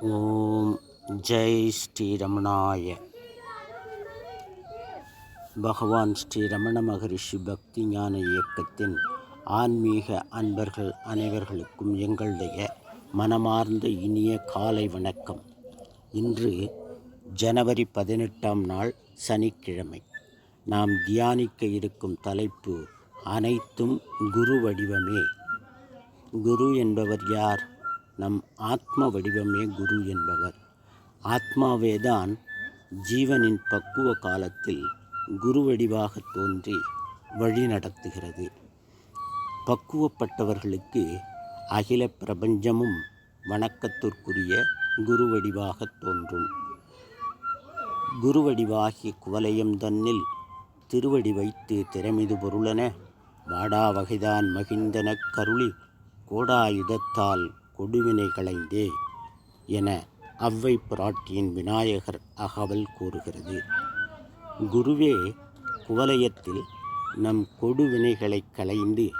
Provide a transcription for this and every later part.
ஓம் ஜெய் ஸ்ரீரமணாய. பகவான் ஸ்ரீ ரமண மகரிஷி பக்தி ஞான இயக்கத்தின் ஆன்மீக அன்பர்கள் அனைவர்களுக்கும் எங்களுடைய மனமார்ந்த இனிய காலை வணக்கம். இன்று ஜனவரி பதினெட்டாம் நாள் சனிக்கிழமை. நாம் தியானிக்க இருக்கும் தலைப்பு அனைத்தும் குரு வடிவமே. குரு என்பவர் யார்? நம் ஆத்ம வடிவமே குரு என்பவர். ஆத்மாவேதான் ஜீவனின் பக்குவ காலத்தில் குரு வடிவாக தோன்றி வழி நடத்துகிறது. பக்குவப்பட்டவர்களுக்கு அகில பிரபஞ்சமும் வணக்கத்திற்குரிய குருவடிவாக தோன்றும். குருவடிவாகிய குவலயம் தன்னில் திருவடி வைத்து திறமிது பொருளென வாடா வகைதான் மகிழ்ந்தனக் கருளி கோடாயுதத்தால் கொடுவினை களைந்தே என அவ்வை பிராட்டியின் விநாயகர் அகவல் கூறுகிறது. குருவே குவலயத்தில் நம் கொடுவினைகளை களைந்து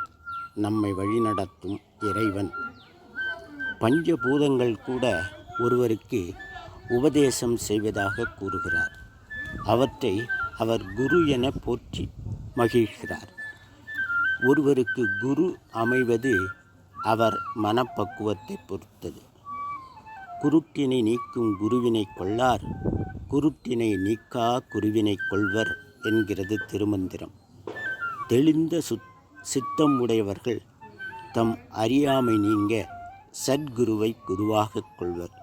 நம்மை வழிநடத்தும் இறைவன். பஞ்சபூதங்கள் கூட ஒருவருக்கு உபதேசம் செய்வதாக கூறுகிறார். அவற்றை அவர் குரு என போற்றி மகிழ்கிறார். ஒருவருக்கு குரு அமைவது அவர் மனப்பக்குவத்தை பொறுத்தது. குருட்டினை நீக்கும் குருவினை கொள்ளார். குருட்டினை நீக்கா குருவினை கொள்வர் என்கிறது திருமந்திரம். தெளிந்த சுத் சித்தம் உடையவர்கள் தம் அறியாமை நீங்க சத்குருவை குருவாகக் கொள்வர்.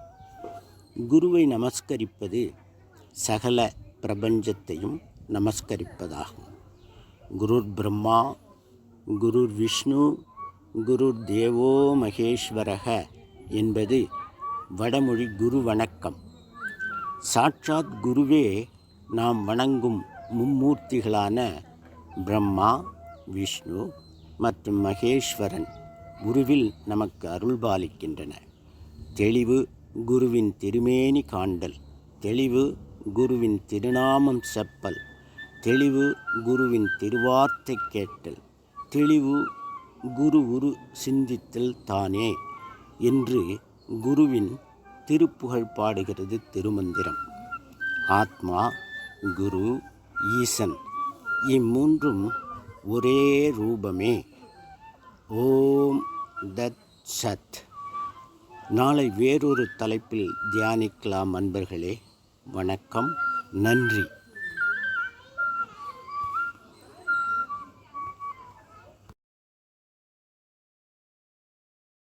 குருவை நமஸ்கரிப்பது சகல பிரபஞ்சத்தையும் நமஸ்கரிப்பதாகும். குருர் பிரம்மா குருர் விஷ்ணு குரு தேவோ மகேஸ்வரக என்பது வடமொழி குரு வணக்கம் சாட்சாத் குருவே நாம் வணங்கும் மும்மூர்த்திகளான பிரம்மா விஷ்ணு மற்றும் மகேஸ்வரன் குருவில் நமக்கு அருள்பாலிக்கின்றன. தெளிவு குருவின் திருமேனி காண்டல் தெளிவு குருவின் திருநாமம் செப்பல் தெளிவு குருவின் திருவார்த்தை கேட்டல் தெளிவு குரு உரு சிந்தித்தல் தானே என்று குருவின் திருப்புகழ் பாடுகிறது திருமந்திரம். ஆத்மா குரு ஈசன் இம்மூன்றும் ஒரே ரூபமே. ஓம் தத் சத். நாளை வேறொரு தலைப்பில் தியானிக்கலாம் அன்பர்களே. வணக்கம் நன்றி.